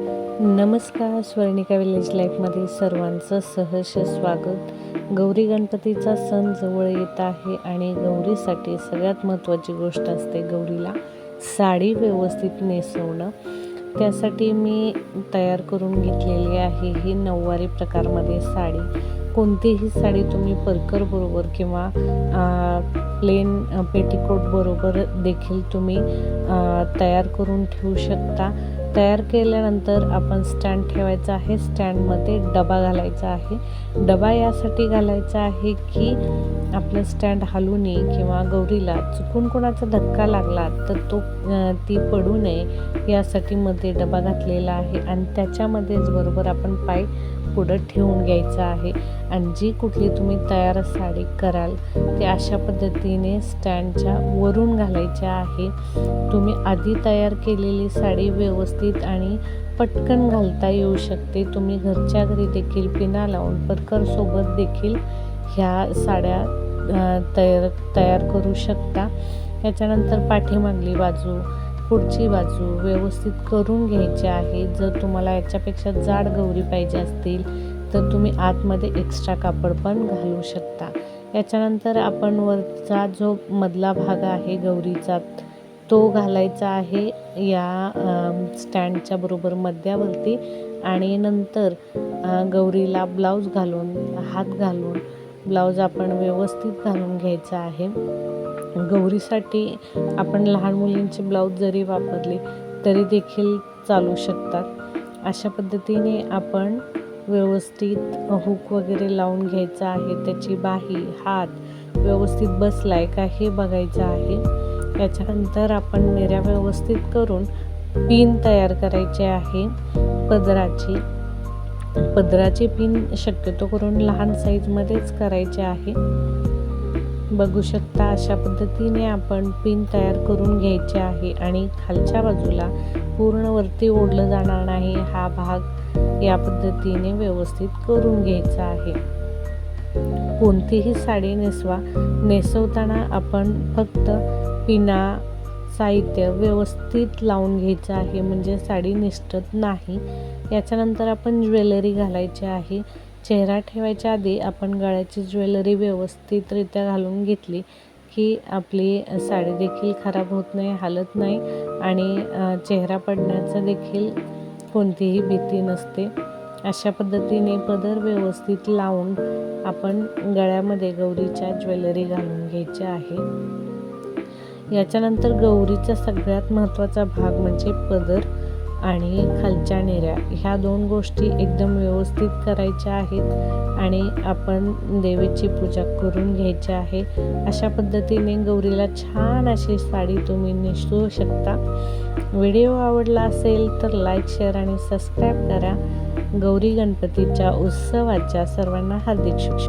नमस्कार स्वर्णिका विलेज लाईफमध्ये सर्वांचं सहर्ष स्वागत. गौरी गणपतीचा सण जवळ येत आहे आणि गौरीसाठी सगळ्यात महत्त्वाची गोष्ट असते गौरीला साडी व्यवस्थित नेसवणं. त्यासाठी मी तयार करून घेतलेली आहे ही नऊवारी प्रकारमध्ये साडी. कोणतीही साडी तुम्ही परकर बरोबर किंवा प्लेन पेटिकोट बरोबर देखील तुम्ही तयार करून ठेवू शकता. तयार केल्यानंतर आपण स्टँड ठेवायचा आहे. स्टँडमध्ये डबा घालायचा आहे. डबा यासाठी घालायचा आहे की आपलं स्टँड हलू नये किंवा गौरीला चुकून कोणाचा धक्का लागला तर तो ती पडू नये यासाठी मध्ये डबा घातलेला आहे आणि त्याच्यामध्येच बरोबर आपण पाय पुढं ठेवून घ्यायचं आहे. आणि जी कुठली तुम्ही तयार साडी कराल ते अशा पद्धतीने स्टँडच्या वरून घालायचे आहे. तुम्ही आधी तयार केलेली साडी व्यवस्थित आणि पटकन घालता येऊ शकते. तुम्ही घरच्या घरी देखील पिना लावून परकरसोबत देखील ह्या साड्या तयार तयार करू शकता. त्याच्यानंतर पाठीमागली बाजू पुढची बाजू व्यवस्थित करून घ्यायची आहे. जर तुम्हाला याच्यापेक्षा जाड गौरी पाहिजे असतील तर तुम्ही आतमध्ये एक्स्ट्रा कापड पण घालू शकता. याच्यानंतर आपण वरचा जो मधला भाग आहे गौरीचा तो घालायचा आहे या स्टँडच्या बरोबर मध्यावरती. आणि नंतर गौरीला ब्लाऊज घालून हात घालून ब्लाऊज आपण व्यवस्थित घालून घ्यायचा आहे. गौरीसाठी आपण लहान मुलींचे ब्लाऊज जरी वापरले तरी देखील चालू शकतात. अशा पद्धतीने आपण व्यवस्थित हुक वगैरे लावून घ्यायचं आहे. त्याची बाही हात व्यवस्थित बसलाय का हे बघायचं आहे. याच्यानंतर आपण निर्या व्यवस्थित करून पिन तयार करायचे आहे. पदराची पदराचे पिन शक्यतो करून लहान साईजमध्येच करायचे आहे. बघू शकता अशा पद्धतीने आपण पिन तयार करून घ्यायचे आहे आणि खालच्या बाजूला पूर्ण वरती ओढलं जाणार नाही. हा भाग या पद्धतीने व्यवस्थित करून घ्यायचा आहे. कोणतीही साडी नेसवा नेसवताना आपण फक्त पिना साहित्य व्यवस्थित लावून घ्यायचं आहे म्हणजे साडी निसटत नाही. याच्यानंतर आपण ज्वेलरी घालायची आहे. चेहरा ठेवायच्या आधी आपण गळ्याची ज्वेलरी व्यवस्थितरित्या घालून घेतली की आपली साडी देखील खराब होत नाही हालत नाही आणि चेहरा पडण्याचं देखील कोणतीही भीती नसते. अशा पद्धतीने पदर व्यवस्थित लावून आपण गळ्यामध्ये गौरीच्या ज्वेलरी घालून घ्यायची आहे. याच्यानंतर गौरीचा सगळ्यात महत्त्वाचा भाग म्हणजे पदर आणि खालच्या नेऱ्या. ह्या दोन गोष्टी एकदम व्यवस्थित करायच्या आहेत आणि आपण देवीची पूजा करून घ्यायची आहे. अशा पद्धतीने गौरीला छान अशी साडी तुम्ही नेसू शकता. व्हिडिओ आवडला असेल तर लाईक शेअर आणि सबस्क्राईब करा. गौरी गणपतीच्या उत्सवाच्या सर्वांना हार्दिक शुभेच्छा.